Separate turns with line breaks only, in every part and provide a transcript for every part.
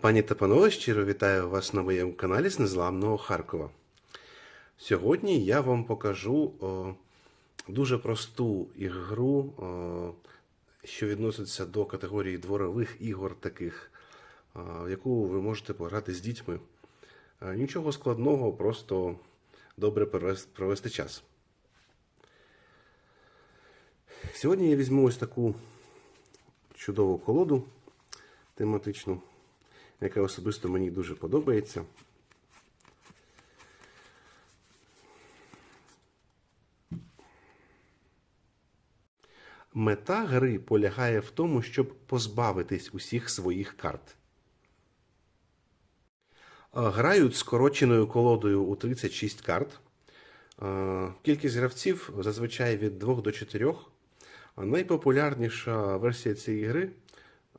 Пані та панове, щиро вітаю вас на моєму каналі з Незламного Харкова. Сьогодні я вам покажу о, дуже просту ігру, о, що відноситься до категорії дворових ігор таких, о, в яку ви можете пограти з дітьми. Нічого складного, просто добре провести час. Сьогодні я візьму ось таку чудову колоду тематичну, яка особисто мені дуже подобається. Мета гри полягає в тому, щоб позбавитись усіх своїх карт. Е, Грають скороченою колодою у 36 карт. Е, Кількість гравців зазвичай від 2 до 4. Найпопулярніша версія цієї гри,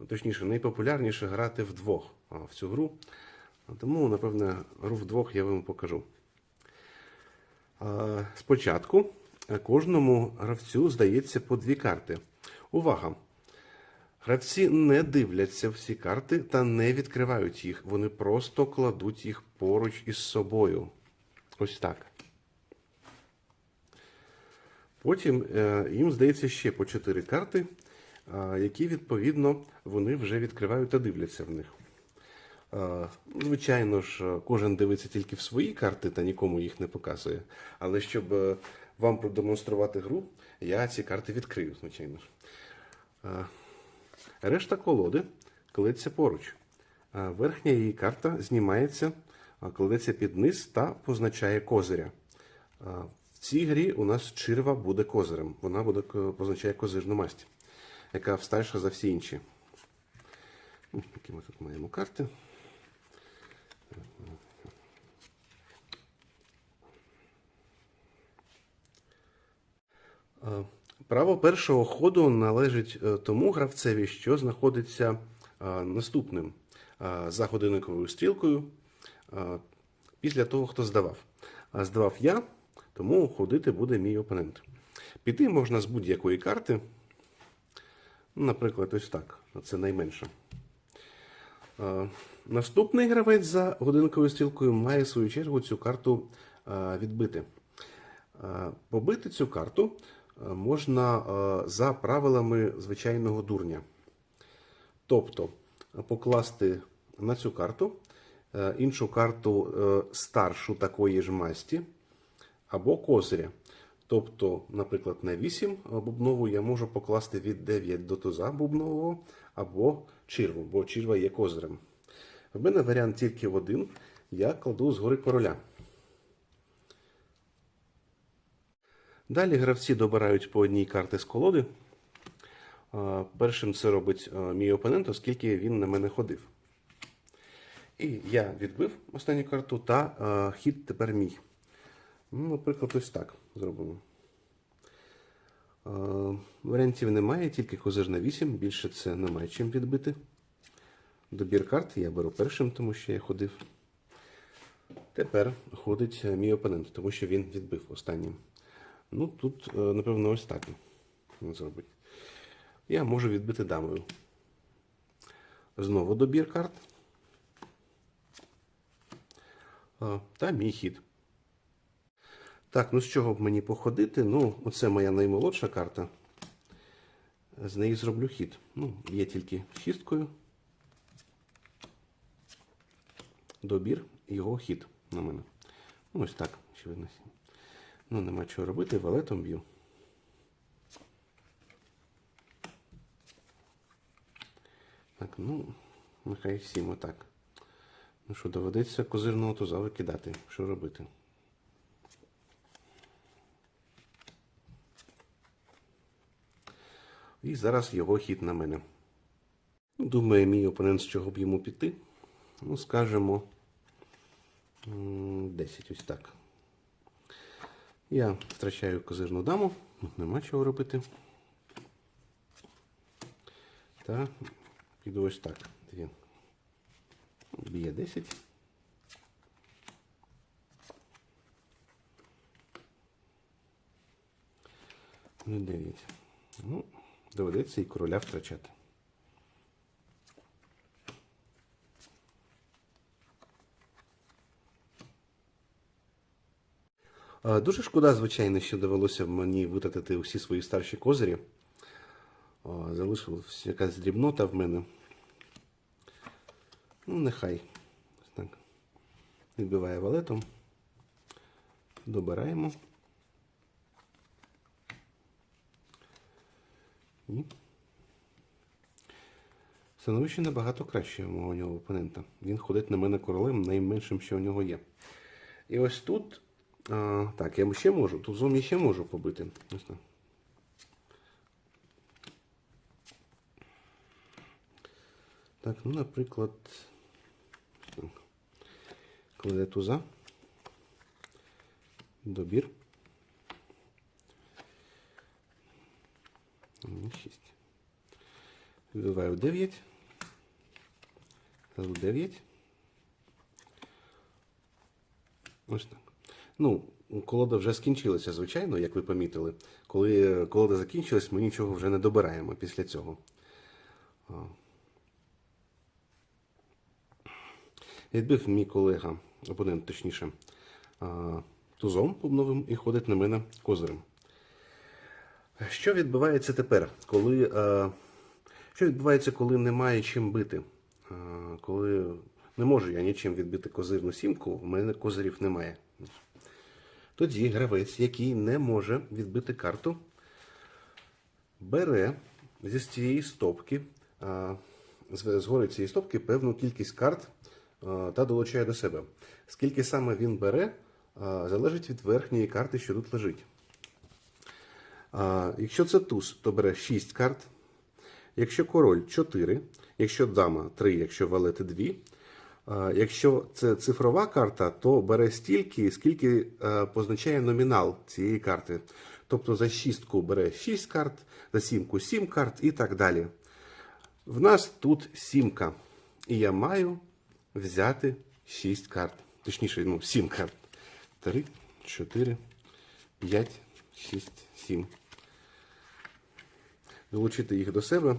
точніше, найпопулярніше грати вдвох в цю гру. Тому, напевне, гру вдвох я вам покажу. Спочатку е, кожному гравцю здається по дві карти. Увага! Гравці не дивляться всі карти та не відкривають їх. Вони просто кладуть їх поруч із собою. Ось так. Потім е, їм здається ще по чотири карти, е, які відповідно вони вже відкривають та дивляться в них. Е, Звичайно ж, е, кожен дивиться тільки в свої карти та нікому їх не показує. Але щоб е, вам продемонструвати гру, я ці карти відкрию, звичайно ж. Решта колоди кладеться поруч. Верхня її карта знімається, кладеться під низ та позначає козиря. В цій грі у нас чирва буде козирем. Вона буде позначає козирну масть, яка старша за всі інші. Які ми тут маємо карти? Право першого ходу належить е, тому гравцеві, що знаходиться е, наступним е, за годинниковою стрілкою е, після того, хто здавав. А здавав я, тому ходити буде мій опонент. Піти можна з будь-якої карти. Ну, Наприклад, ось так. Це найменше. Е, Наступний гравець за годинниковою стрілкою має в свою чергу цю карту е, відбити. Е, Побити цю карту е, можна е, за правилами звичайного дурня. Тобто покласти на цю карту е, іншу карту е, старшу такої ж масті або козиря. Тобто, наприклад, на 8 бубнову я можу покласти від 9 до туза бубнового або чирву, бо чирва є козирем. В мене варіант тільки один. Я кладу згори короля. Далі гравці добирають по одній карті з колоди. Першим це робить мій опонент, оскільки він на мене ходив. І я відбив останню карту, та хід тепер мій. Ну, наприклад, ось так зробимо. Варіантів немає, тільки козир на 8, більше це немає чим відбити. Добір карт я беру першим, тому що я ходив. Тепер ходить е, мій опонент, тому що він відбив останнім. Ну, тут, е, напевно, ось так він зробить. Я можу відбити дамою. Знову добір карт. Та мій хід. Так, ну з чого б мені походити? Ну, оце моя наймолодша карта. З неї зроблю хід. Ну, є тільки шісткою. Добір, його хід на мене. Ну, ось так, очевидно. Ну, нема чого робити, валетом б'ю. Так, ну, нехай всім отак. Ну що, доведеться козирного туза викидати. Що робити? І зараз його хід на мене. Думає мій опонент, з чого б йому піти. Ну, скажемо м, 10, ось так. Я втрачаю козирну даму, нема чого робити. Та піду ось так. Б'є 10. Ну, 9. Ну, доведеться і короля втрачати. Дуже шкода, звичайно, що довелося мені витратити усі свої старші козирі. О, Залишилась якась дрібнота в мене. Ну, нехай. Так. Відбиває валетом. Добираємо. І становище набагато краще у нього опонента. Він ходить на мене королем найменшим, що у нього є. І ось тут. А, так, я ще можу. Тут зом я ще можу побити. Так. Ну, наприклад. Кладе туза. Добір. Ну, 6. Вбиваю 9. Кладу 9. Ось так. Ну, колода вже скінчилася, звичайно, як ви помітили. Коли колода закінчилась, ми нічого вже не добираємо після цього. Відбив мій колега, опонент точніше, тузом бубновим і ходить на мене козирем. Що відбувається тепер, коли. Що відбувається, коли немає чим бити? Коли не можу я нічим відбити козирну сімку, у мене козирів немає. Тоді гравець, який не може відбити карту, бере зі цієї стопки, згори цієї стопки певну кількість карт та долучає до себе. Скільки саме він бере, залежить від верхньої карти, що тут лежить. Якщо це туз, то бере 6 карт. Якщо король 4, якщо дама 3, якщо валети 2. Якщо це цифрова карта, то бере стільки, скільки е, позначає номінал цієї карти. Тобто за шістку бере 6 карт, за сімку 7 карт і так далі. В нас тут сімка. І я маю взяти 6 карт. Точніше, ну, 7 карт. 3, 4, 5, 6, 7. Долучити їх до себе.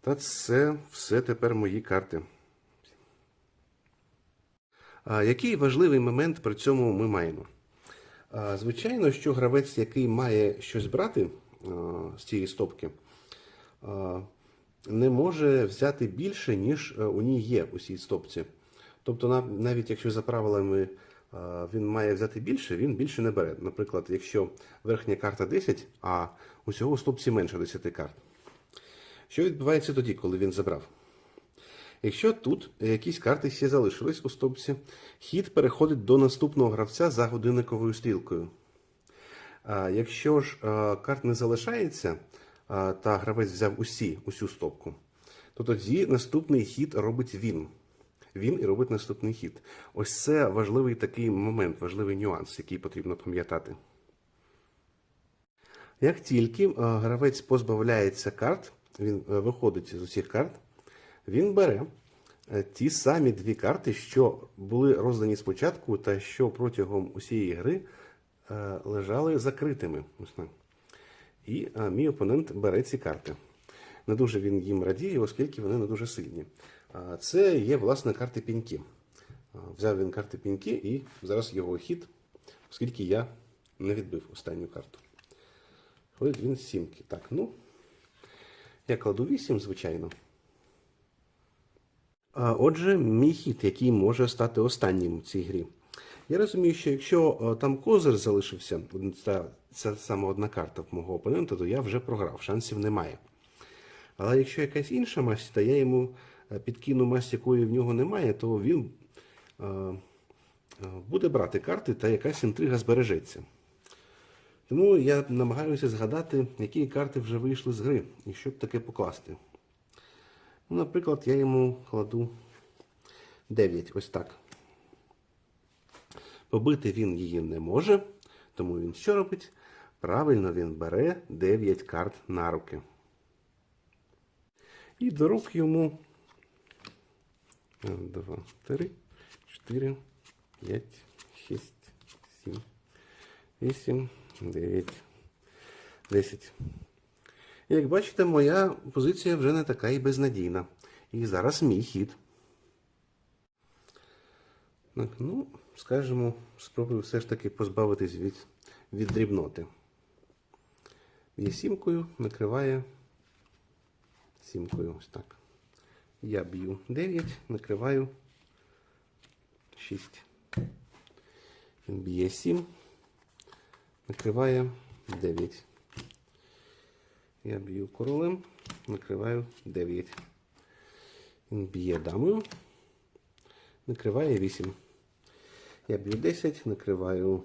Та це все тепер мої карти. Який важливий момент при цьому ми маємо? Звичайно, що гравець, який має щось брати з цієї стопки, не може взяти більше, ніж е, у ній є у цій стопці. Тобто, навіть якщо за правилами він має взяти більше, він більше не бере. Наприклад, якщо верхня карта 10, а усього у стопці менше 10 карт. Що відбувається тоді, коли він забрав? Якщо тут якісь карти ще залишились у стопці, хід переходить до наступного гравця за годинниковою стрілкою. А якщо ж а, карт не залишається, та гравець взяв усі, усю стопку, то тоді наступний хід робить він. Він і робить наступний хід. Ось це важливий такий момент, важливий нюанс, який потрібно пам'ятати. Як тільки е, гравець позбавляється карт, він е, виходить з усіх карт, він бере е, ті самі дві карти, що були роздані спочатку, та що протягом усієї гри е, лежали закритими. І е, мій опонент бере ці карти. Не дуже він їм радіє, оскільки вони не дуже сильні. Це є, власне, карти піньки. Взяв він карти піньки і зараз його хід, оскільки я не відбив останню карту. Ходить він сімки. Так, ну. Я кладу 8, звичайно. Отже, мій хід, який може стати останнім в цій грі. Я розумію, що якщо е, там козир залишився, це, це саме одна карта мого опонента, то я вже програв, шансів немає. Але якщо якась інша масть, то я йому е, підкину масть, якої в нього немає, то він е, е, буде брати карти та якась інтрига збережеться. Тому я намагаюся згадати, які карти вже вийшли з гри і що б таке покласти. Ну, наприклад, я йому кладу 9, ось так. Побити він її не може, тому він що робить? Правильно він бере 9 карт на руки. І до рук йому 2, 3, 4, 5, 6, 7, 8, 9, 10. Як бачите, моя позиція вже не така і безнадійна. І зараз мій хід. Так, ну, скажімо, спробую все ж таки позбавитись від, від дрібноти. Є сімкою, накриває сімкою. Ось так. Я б'ю 9, накриваю 6. Б'є 7, накриває 9. Я б'ю королем, накриваю 9. Він б'є дамою, накриває 8. Я б'ю 10, накриваю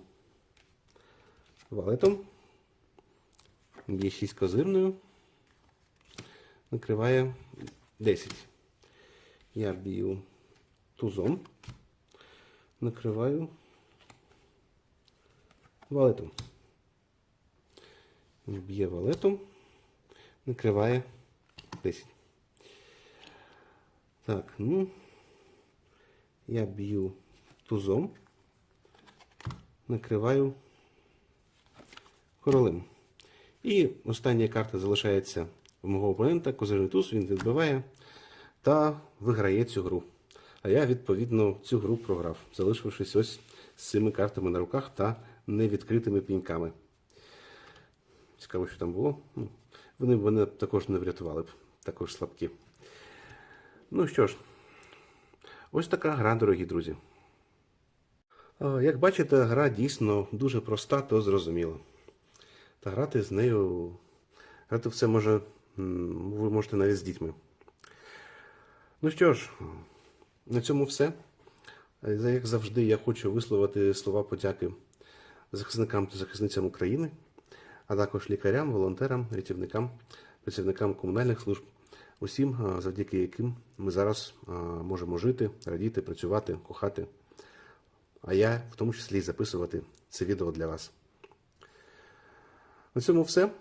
валетом. Б'є 6 козирною. Накриває 10. Я б'ю тузом. Накриваю валетом. Б'є валетом. Накриває 10. Так, ну. Я б'ю тузом. Накриваю королем. І остання карта залишається в мого опонента. Козирний туз він відбиває та виграє цю гру. А я, відповідно, цю гру програв, залишившись ось з цими картами на руках та невідкритими піньками. Цікаво, що там було. Вони б мене також не врятували б, також слабкі. Ну що ж, ось така гра, дорогі друзі. Як бачите, гра дійсно дуже проста та зрозуміла. Та грати з нею, грати в це може, ви можете навіть з дітьми. Ну що ж, на цьому все. Як завжди, я хочу висловити слова подяки захисникам та захисницям України, а також лікарям, волонтерам, рятівникам, працівникам комунальних служб, усім, завдяки яким ми зараз можемо жити, радіти, працювати, кохати. А я в тому числі записувати це відео для вас. На цьому все.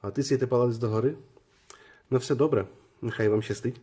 А тисяйте палець догори. На все добре. Нехай вам щастить.